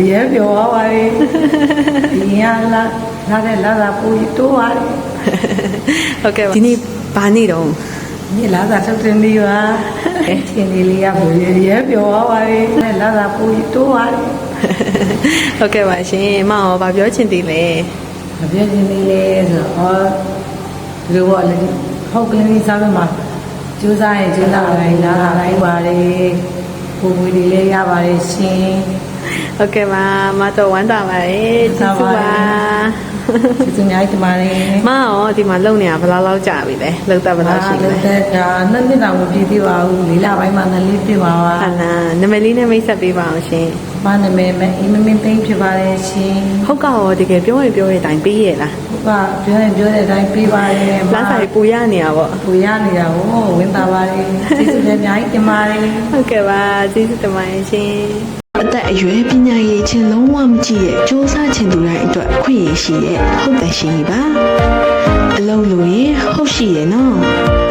ရဲပြောသွားပါလေဒီရလာလာတဲ့လာတာပူတိုးပါလေဟုတ်ကဲ့ပါဒီနေ့ဘာနေ့တော့ဒီလာတာထုတ်တင်ပြီးပါအချင်းလေးလေးကပူရဲပြောသွားပါလေလာတာပူတိုးပါလေဟုတ်ကဲ့ပါရှင်မအောင်ဘာပြောချင်သေးလဲမပြည့်ချင်းလေးလေးဆိုတော့ဒီလိုပေါ့လေဟုတ်ကလေးစားလို့မှာကျိုးစားရင်ကျိုးစားတိုင်းလာတာတိုင်းပါလေပူပူလေးလေးရပါလေရှင် ဟုတ်ကဲ့ပါမတော့ဝမ်းသာပါတယ်ကျေးဇူးပါကျေးဇူးအများကြီးတင်ပါတယ်မအောင်ဒီမှာလုံနေတာဘယ်လောက်လောက်ကြာပြီလဲလုံသက်ဘယ်လောက်ရှိလဲလက်သက်ကနှစ်နှစ်တောင်မပြည့်သေးပါဘူးလေးလပိုင်းမှနှစ်လေးပြည့်ပါပါဟာနာနမည်လေးနဲ့မိတ်ဆက်ပေးပါအောင်ရှင်မနာမည်မအေးမမင်းသိမ့်ဖြစ်ပါတယ်ရှင်ဟုတ်ကရောတကယ်ပြောရင်ပြောရင်တိုင်းပေးရလားဟုတ်ကပြောရင်ပြောတဲ့အတိုင်းပြပါတယ်လမ်းစာကြီးပူရနေတာပေါ့ပူရနေတာဟောဝင်ပါပါတယ်ကျေးဇူးလည်းအများကြီးတင်ပါတယ်ဟုတ်ကဲ့ပါကျေးဇူးတင်ပါတယ်ရှင် အသက်အရွယ်ပညာရေးချင်းလုံးဝမကြည့်ရဲ့စ조사ချင်သူတိုင်းအတွက်ခွင့်ရရှိရဲ့ဟုတ်တယ်ရှင်ကြီးပါအလုံးလို့ရင်ဟုတ်ရှိရဲ့နော်